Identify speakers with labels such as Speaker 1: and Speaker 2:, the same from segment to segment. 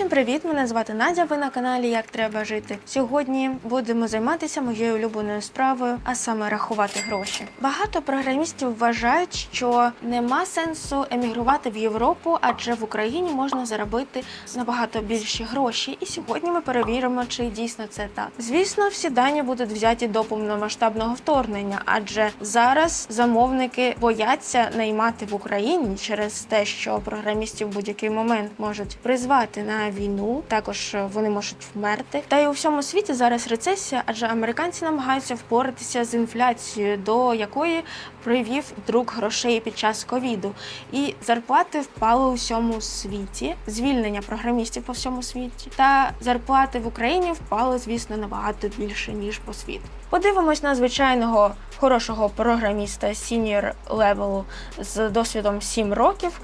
Speaker 1: Усім привіт! Мене звати Надя. Ви на каналі Як треба жити. Сьогодні будемо займатися моєю улюбленою справою, а саме рахувати гроші. Багато програмістів вважають, що нема сенсу емігрувати в Європу, адже в Україні можна заробити набагато більші гроші. І сьогодні ми перевіримо, чи дійсно це так. Звісно, всі дані будуть взяті до повномасштабного вторгнення, адже зараз замовники бояться наймати в Україні через те, що програмістів в будь-який момент можуть призвати на війну. Також е, вони можуть вмерти. Та й у всьому світі зараз рецесія, адже американці намагаються впоратися з інфляцією, до якої привів друк грошей під час ковіду. І зарплати впали у всьому світі, звільнення програмістів по всьому світі. Та зарплати в Україні впали, звісно, набагато більше ніж по світу. Подивимось на звичайного хорошого програміста сіньор левелу з досвідом 7 років,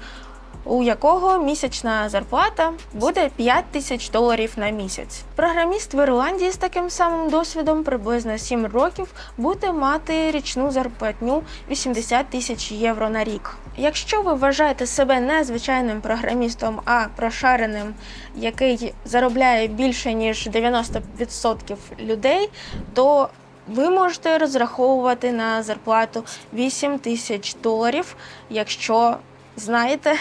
Speaker 1: у якого місячна зарплата буде 5 тисяч доларів на місяць. Програміст в Ірландії з таким самим досвідом приблизно 7 років буде мати річну зарплатню 80 тисяч євро на рік. Якщо ви вважаєте себе не звичайним програмістом, а прошареним, який заробляє більше ніж 90% людей, то ви можете розраховувати на зарплату 8 тисяч доларів, якщо знаєте.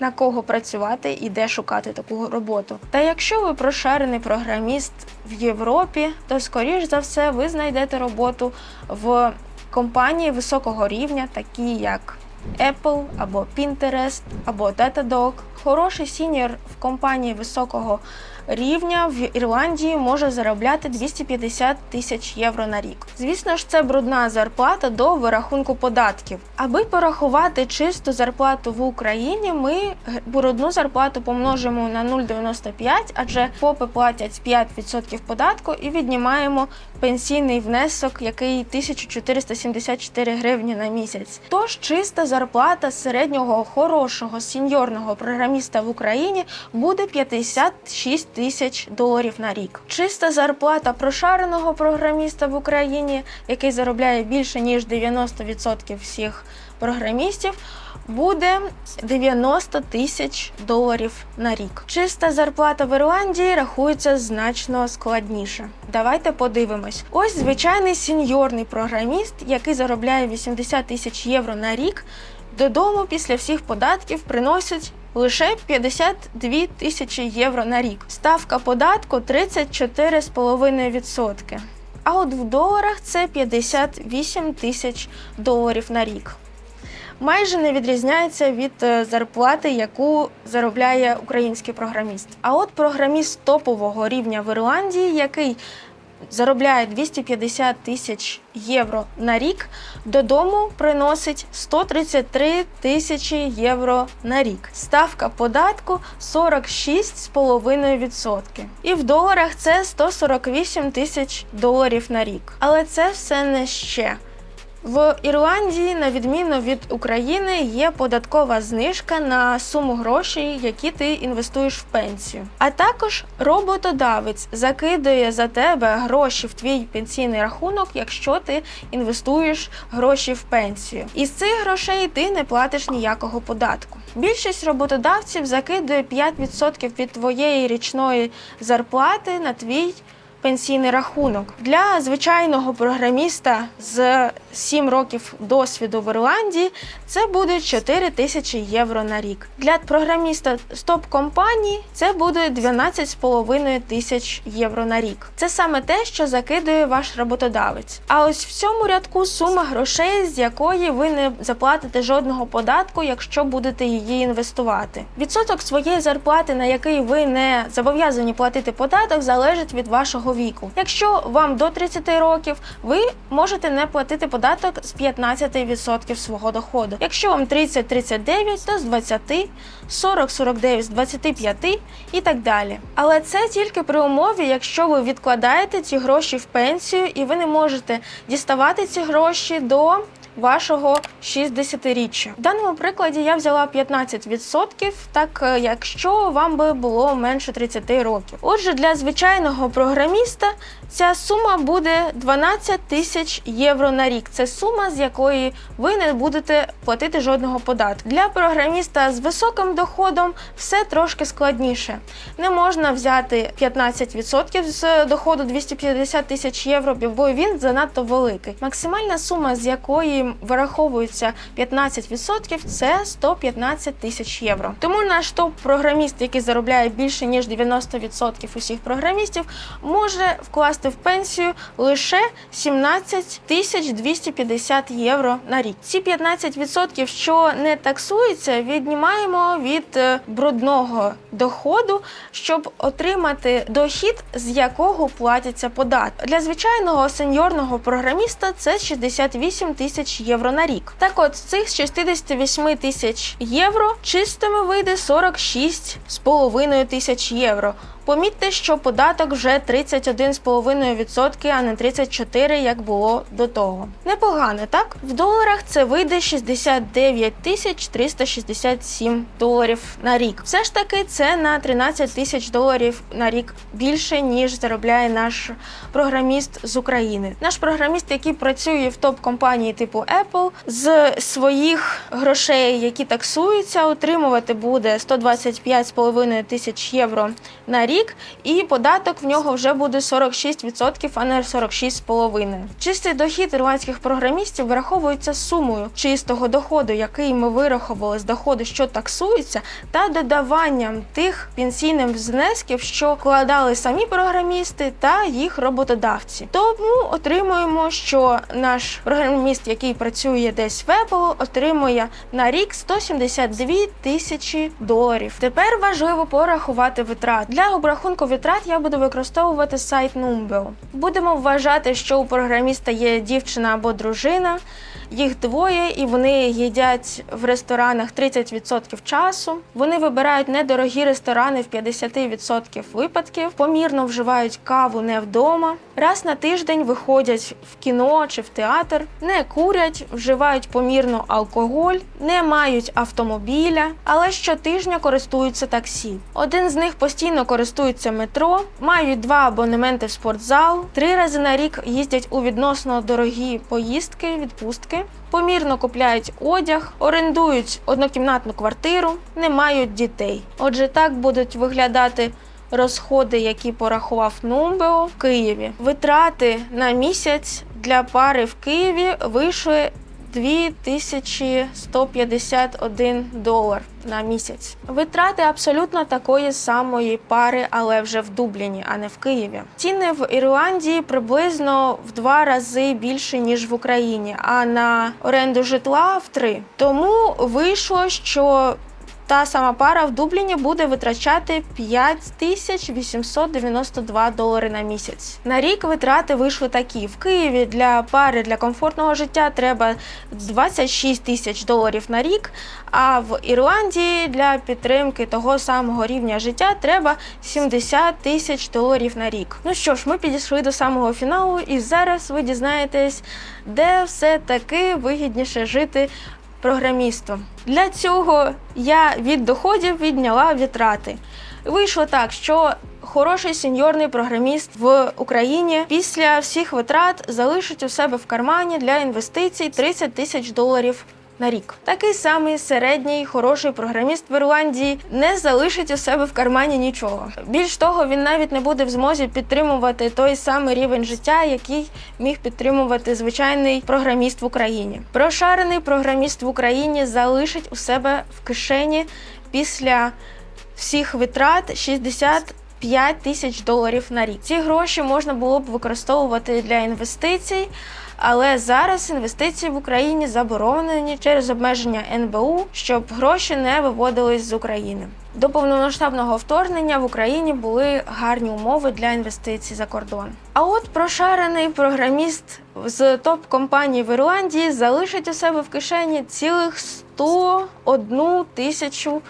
Speaker 1: На кого працювати і де шукати таку роботу. Та якщо ви прошарений програміст в Європі, то скоріш за все ви знайдете роботу в компанії високого рівня, такі як Apple або Pinterest, або Datadog. Хороший сіньор в компанії високого рівня в Ірландії може заробляти 250 тисяч євро на рік. Звісно ж, це брудна зарплата до вирахунку податків. Аби порахувати чисту зарплату в Україні, ми брудну зарплату помножимо на 0,95, адже ФОПи платять 5% податку і віднімаємо пенсійний внесок, який 1474 гривні на місяць. Тож чиста зарплата середнього хорошого сіньорного програміста в Україні буде 56 тисяч доларів на рік. Чиста зарплата прошареного програміста в Україні, який заробляє більше ніж 90% всіх програмістів, буде 90 тисяч доларів на рік. Чиста зарплата в Ірландії рахується значно складніше. Давайте подивимось. Ось звичайний сіньорний програміст, який заробляє 80 тисяч євро на рік, додому після всіх податків приносить лише 52 тисячі євро на рік. Ставка податку 34,5%. А от в доларах це 58 тисяч доларів на рік. Майже не відрізняється від е, зарплати, яку заробляє український програміст. А от програміст топового рівня в Ірландії, який заробляє 250 тисяч євро на рік, додому приносить 133 тисячі євро на рік. Ставка податку 46,5%. І в доларах це 148 тисяч доларів на рік. Але це все не ще. В Ірландії, на відміну від України, є податкова знижка на суму грошей, які ти інвестуєш в пенсію. А також роботодавець закидує за тебе гроші в твій пенсійний рахунок, якщо ти інвестуєш гроші в пенсію. Із цих грошей ти не платиш ніякого податку. Більшість роботодавців закидує 5% від твоєї річної зарплати на твій пенсійний рахунок. Для звичайного програміста з 7 років досвіду в Ірландії це буде 4 тисячі євро на рік. Для програміста з топ-компанії це буде 12,5 тисяч євро на рік. Це саме те, що закидує ваш роботодавець. А ось в цьому рядку сума грошей, з якої ви не заплатите жодного податку, якщо будете її інвестувати. Відсоток своєї зарплати, на який ви не зобов'язані платити податок, залежить від вашого віку. Якщо вам до 30 років, ви можете не платити податок з 15% свого доходу. Якщо вам 30-39, то з 20, 40-49 з 25 і так далі. Але це тільки при умові, якщо ви відкладаєте ці гроші в пенсію і ви не можете діставати ці гроші до вашого 60-річчя. В даному прикладі я взяла 15%, так е, якщо вам би було менше 30 років. Отже, для звичайного програміста ця сума буде 12 тисяч євро на рік. Це сума, з якої ви не будете платити жодного податку. Для програміста з високим доходом все трошки складніше. Не можна взяти 15% з доходу 250 тисяч євро, бо він занадто великий. Максимальна сума, з якої вираховується 15%, це 115 тисяч євро. Тому наш топ-програміст, який заробляє більше ніж 90% усіх програмістів, може вкласти в пенсію лише 17 тисяч 250 євро на рік. Ці 15%, що не таксуються, віднімаємо від е, брудного доходу, щоб отримати дохід, з якого платяться податки. Для звичайного сеньорного програміста це 68 тисяч євро на рік. Так от з цих 68 тисяч євро чистими вийде 46,5 тисяч євро. Помітьте, що податок вже 31,5%, а не 34%, як було до того. Непогано, так? В доларах це вийде 69 тисяч 367 доларів на рік. Все ж таки, це на 13 тисяч доларів на рік більше, ніж заробляє наш програміст з України. Наш програміст, який працює в топ-компанії типу Apple, з своїх грошей, які таксуються, отримувати буде 125,5 тисяч євро на рік, і податок в нього вже буде 46%, а не 46,5%. Чистий дохід ірландських програмістів вираховується сумою чистого доходу, який ми вирахували з доходу, що таксується, та додаванням тих пенсійних внесків, що вкладали самі програмісти та їх роботодавці. Тому отримуємо, що наш програміст, який працює десь в Apple, отримує на рік 172 тисячі доларів. Тепер важливо порахувати витрат. Для обрахунку витрат я буду використовувати сайт Numbeo. Будемо вважати, що у програміста є дівчина або дружина. Їх двоє, і вони їдять в ресторанах 30% часу. Вони вибирають недорогі ресторани в 50% випадків, помірно вживають каву не вдома. Раз на тиждень виходять в кіно чи в театр, не курять, вживають помірно алкоголь, не мають автомобіля, але щотижня користуються таксі. Один з них постійно користується метро, мають два абонементи в спортзал, три рази на рік їздять у відносно дорогі поїздки, відпустки. Помірно купляють одяг, орендують однокімнатну квартиру, не мають дітей. Отже, так будуть виглядати розходи, які порахував Нумбео в Києві. Витрати на місяць для пари в Києві вийшли 2151 долар на місяць. Витрати абсолютно такої самої пари, але вже в Дубліні, а не в Києві. Ціни в Ірландії приблизно в два рази більше ніж в Україні, а на оренду житла в три. Тому вийшло, що та сама пара в Дубліні буде витрачати 5892 долари на місяць. На рік витрати вийшли такі: в Києві для пари для комфортного життя треба 26 тисяч доларів на рік. А в Ірландії для підтримки того самого рівня життя треба 70 тисяч доларів на рік. Ну що ж, ми підійшли до самого фіналу, і зараз ви дізнаєтесь, де все таки вигідніше жити програмістом. Для цього я від доходів відняла вітрати. Вийшло так, що хороший сеньорний програміст в Україні після всіх витрат залишить у себе в кармані для інвестицій 30 тисяч доларів. На рік такий самий середній хороший програміст в Ірландії не залишить у себе в кармані нічого. Більш того, він навіть не буде в змозі підтримувати той самий рівень життя, який міг підтримувати звичайний програміст в Україні. Прошарений програміст в Україні залишить у себе в кишені після всіх витрат 60 5 тисяч доларів на рік. Ці гроші можна було б використовувати для інвестицій, але зараз інвестиції в Україні заборонені через обмеження НБУ, щоб гроші не виводились з України. До повномасштабного вторгнення в Україні були гарні умови для інвестицій за кордон. А от прошарений програміст з топ-компаній в Ірландії залишить у себе в кишені цілих 101 тисячу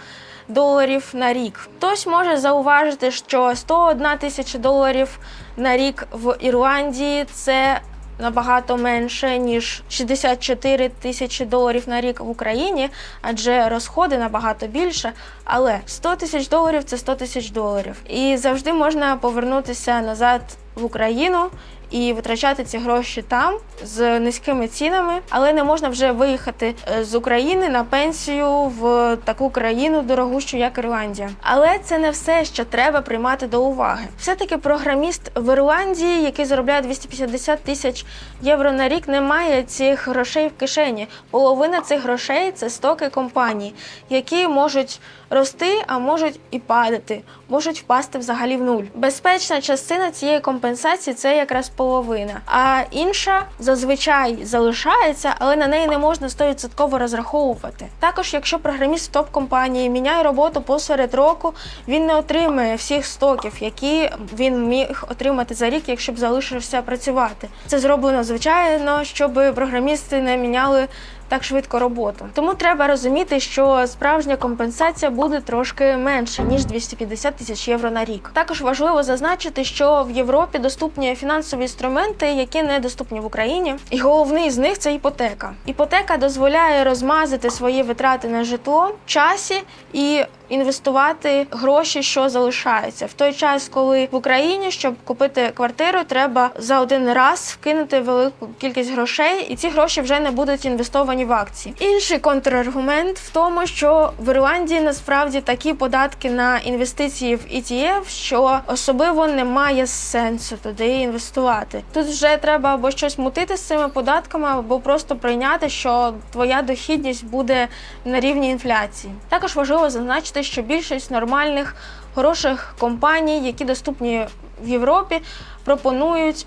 Speaker 1: доларів на рік. Хтось може зауважити, що 101 тисяча доларів на рік в Ірландії це набагато менше ніж 64 тисячі доларів на рік в Україні, адже розходи набагато більше. Але 100 тисяч доларів це 100 тисяч доларів. І завжди можна повернутися назад в Україну і витрачати ці гроші там з низькими цінами, але не можна вже виїхати е, з України на пенсію в таку країну дорогущу, як Ірландія. Але це не все, що треба приймати до уваги. Все-таки програміст в Ірландії, який заробляє 250 тисяч євро на рік, не має цих грошей в кишені. Половина цих грошей це стоки компаній, які можуть рости, а можуть і падати, можуть впасти взагалі в нуль. Безпечна частина цієї компенсації це якраз половина, а інша зазвичай залишається, але на неї не можна 100% розраховувати. Також, якщо програміст в топ-компанії міняє роботу посеред року, він не отримує всіх стоків, які він міг отримати за рік, якщо б залишився працювати. Це зроблено звичайно, щоб програмісти не міняли так швидко роботу. Тому треба розуміти, що справжня компенсація буде трошки менше ніж 250 тисяч євро на рік. Також важливо зазначити, що в Європі доступні фінансові інструменти, які не доступні в Україні, і головний з них це іпотека. Іпотека дозволяє розмазати свої витрати на житло в часі і інвестувати гроші, що залишаються в той час, коли в Україні, щоб купити квартиру, треба за один раз вкинути велику кількість грошей, і ці гроші вже не будуть інвестовані в акції. Інший контраргумент в тому, що в Ірландії насправді такі податки на інвестиції в ETF, що особливо немає сенсу туди інвестувати. Тут вже треба або щось мутити з цими податками, або просто прийняти, що твоя дохідність буде на рівні інфляції. Також важливо зазначити, що більшість нормальних хороших компаній, які доступні в Європі, пропонують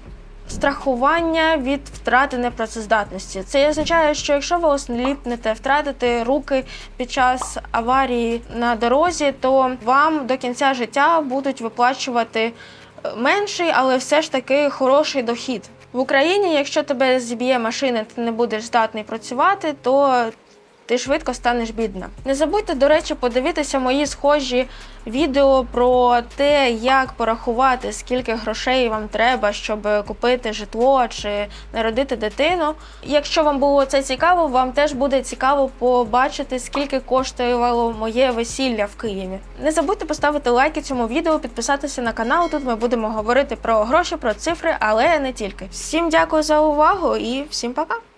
Speaker 1: страхування від втрати непрацездатності. Це означає, що якщо ви осліпнете втратите руки під час аварії на дорозі, то вам до кінця життя будуть виплачувати е, менший, але все ж таки хороший дохід. В Україні, якщо тебе зіб'є машина, ти не будеш здатний працювати, то ти швидко станеш бідна. Не забудьте, до речі, подивитися мої схожі відео про те, як порахувати, скільки грошей вам треба, щоб купити житло чи народити дитину. Якщо вам було це цікаво, вам теж буде цікаво побачити, скільки коштувало моє весілля в Києві. Не забудьте поставити лайки цьому відео, підписатися на канал. Тут ми будемо говорити про гроші, про цифри, але не тільки. Всім дякую за увагу і всім пока!